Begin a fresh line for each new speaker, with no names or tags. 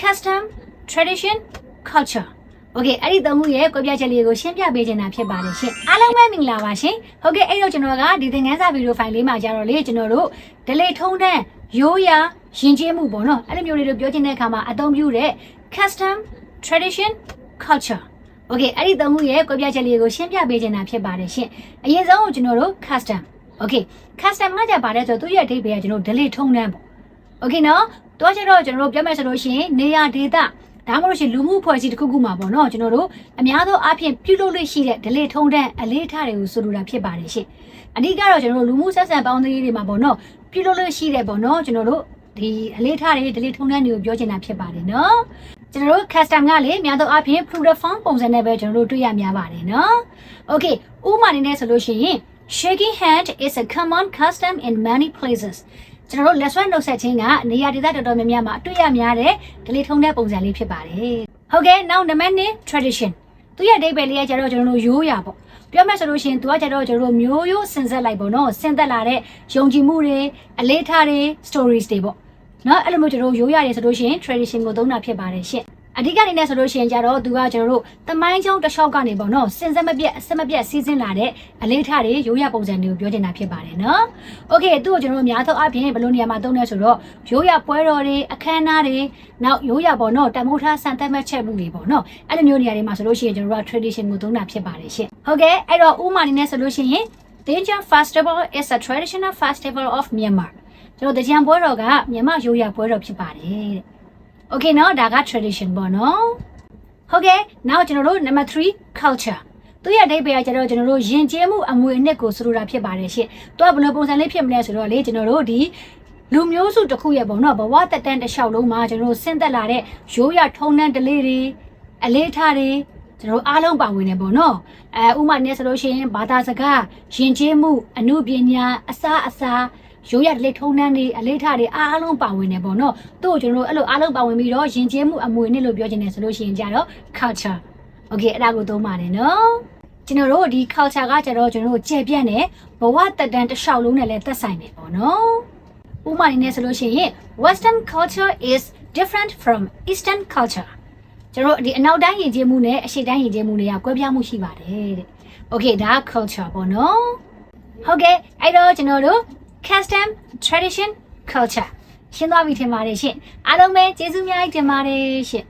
custom tradition culture Okay အဲ့ဒီသုံးခုရဲ့ကွဲပြားချက်လေးကိုရှင်းပြပေးချင်တာဖြစ်ပါတယ်ရှင်အားလုံးပဲမင်္ဂလာပါရှင်ဟုတ်ကဲ့အဲ့တော့ကျွန်တော်ကဒီသင်ခန်းစာဗီဒီယိုဖိုင်လေးမှာကြတော့လေကျွန်တော်တို့ delay ထုံးတဲ့ရိုးရာယဉ်ကျေးမှုပေါ့နော်အဲ့လိုမျိုးလေးတို့ပြောချင်တဲ့အခါမှာအသုံးပြုတဲ့ custom tradition culture Okay အဲ့ဒီသုံးခုရဲ့ကွဲပြားချက်လေးကိုရှင်းပြပေးချင်တာဖြစ်ပါတယ်ရှင်အရင်ဆုံးကျွန်တော်တို့ custom Okay custom ကကြပါတယ်ဆိုတော့သူ့ရဲ့အဓိပ္ပာယ်ကကျွန်တော် delay ထုံးတဲ့ပေါ့ Okay နော် တွားချက်တော့ကျွန်တော်တို့ပြောမယ်ဆိုလို့ရှိရင်နေရာဒေသဒါမှမဟုတ်ရှင်လူမှုအဖွဲ့အစည်းတစ်ခုခုမှာပေါ့နော်ကျွန်တော်တို့အများသောအားဖြင့်ပြုလုပ်လို့ရှိတဲ့ delay ထုံးတဲ့အလေးထားတွေကိုဆိုလိုတာဖြစ်ပါတယ်ရှင်အဓိကတော့ကျွန်တော်တို့လူမှုဆက်ဆံပေါင်းသင်းရေးတွေမှာပေါ့နော်ပြုလုပ်လို့ရှိတဲ့ပေါ့နော်ကျွန်တော်တို့ဒီအလေးထားတွေ delay ထုံးတဲ့တွေကိုပြောချင်တာဖြစ်ပါတယ်နော်ကျွန်တော်တို့ custom ကလေအများသောအားဖြင့် plural form ပုံစံနဲ့ပဲကျွန်တော်တို့တွေ့ရများပါတယ်နော် Okay ဥပမာအနေနဲ့ဆိုလို့ရှိရင် shaking hand is a common custom in many places ကျွန်တော်တို့လက်ဆွဲနှုတ်ဆက်ခြင်းကနေရာဒေသတော်တော်များများမှာအတွေ့ရများတဲ့ဒလီထုံးတဲ့ပုံစံလေးဖြစ်ပါတယ်။ဟုတ်ကဲ့နောက်နံပါတ်1 tradition သူရဲ့အဓိပ္ပာယ်လေးကကျတော့ကျွန်တော်တို့ရိုးရာပေါ့ပြောမယ်ဆိုလို့ရှိရင်သူကကျတော့ကျွန်တော်တို့မျိုးရိုးစင်ဆက်လိုက်ပေါ့နော်စင်သက်လာတဲ့ယုံကြည်မှုတွေအလေးထားတွေ stories တွေပေါ့နော်အဲ့လိုမျိုးကျွန်တော်တို့ရိုးရာတွေဆိုလို့ရှိရင် tradition ကိုသုံးတာဖြစ်ပါတယ်ရှင့် အဓိကနေနဲ့ဆိုလို့ရှိရင်ကြတော့သူကကျွန်တော်တို့တမိုင်းချောင်းတစ်လျှောက်ကနေပေါ့နော်စင်စက်မပြတ်အစက်မပြတ်စီးစင်းလာတဲ့အလေးထားတွေရိုးရာပုံစံတွေကိုပြောချင်တာဖြစ်ပါတယ်နော်။ Okay သူ့ကိုကျွန်တော်တို့အများသောအားဖြင့်ဘယ်လိုနေရာမှာသုံးလဲဆိုတော့ရိုးရာပွဲတော်တွေအခမ်းအနားတွေနောက်ရိုးရာပေါ့နော်တမိုးထားစံသက်မဲ့ချက်မှုတွေပေါ့နော်အဲ့လိုမျိုးနေရာတွေမှာဆိုလို့ရှိရင်ကျွန်တော်တို့က tradition ကိုသုံးတာဖြစ်ပါတယ်ရှင့်။ဟုတ်ကဲ့အဲ့တော့ဥမာအနေနဲ့ဆိုလို့ရှိရင် Danger Festival is a traditional festival of Myanmar ကျွန်တော်တကြံပွဲတော်ကမြန်မာရိုးရာပွဲတော်ဖြစ်ပါတယ်တဲ့။ Okay နော်ဒါက tradition ပေါ့နော်။ဟုတ်ကဲ့နောက်ကျွန်တော်တို့ number 3 culture သူရဲ့အဓိပ္ပာယ်ကကျတော့ကျွန်တော်တို့ယဉ်ကျေးမှုအမွေအနှစ်ကိုဆိုလိုတာဖြစ်ပါတယ်ရှင့်။သူကဘယ်လိုပုံစံလေးဖြစ်မလဲဆိုတော့လေကျွန်တော်တို့ဒီလူမျိုးစုတစ်ခုရဲ့ပေါ့နော်ဘဝတက်တန်းတစ်လျှောက်လုံးမှာကျွန်တော်တို့ဆင့်သက်လာတဲ့ရိုးရထုံနှန်းဒလေးတွေအလေးထားတွေကျွန်တော်တို့အားလုံးပါဝင်နေပေါ့နော်။အဲဥမာနဲ့ဆိုလို့ရှိရင်ဘာသာစကားယဉ်ကျေးမှုအမှုပညာအစားအစာ ရိုးရလက်ထုံနှန်းတွေအလေးထားတွေအားလုံးပါဝင်နေပေါ့နော်။သူ့ကိုကျွန်တော်တို့အဲ့လိုအားလုံးပါဝင်ပြီးတော့ယဉ်ကျေးမှုအမွေအနှစ်လို့ပြောချင်တယ်ဆိုလို့ရှိရင်ကြတော့ culture okay အဲ့ဒါကိုသုံးပါတယ်နော်ကျွန်တော်တို့ဒီ culture ကကျတော့ကျွန်တော်တို့ကျေပြန့်တယ်ဘဝတက်တန်းတစ်လျှောက်လုံးနဲ့လည်းသက်ဆိုင်တယ်ပေါ့နော်ဥပမာအနေနဲ့ဆိုလို့ရှိရင် western culture is different from eastern culture ကျွန်တော်တို့ဒီအနောက်တိုင်းယဉ်ကျေးမှုနဲ့အရှေ့တိုင်းယဉ်ကျေးမှုတွေကကွဲပြားမှုရှိပါတယ်တဲ့ okay ဒါက culture ပေါ့နော်ဟုတ်ကဲ့အဲ့တော့ကျွန်တော်တို့ custom tradition culture ရှင်းသွားပြီထင်ပါတယ်ရှင်အားလုံးပဲကျေးဇူးများကြီးတင်ပါတယ်ရှင်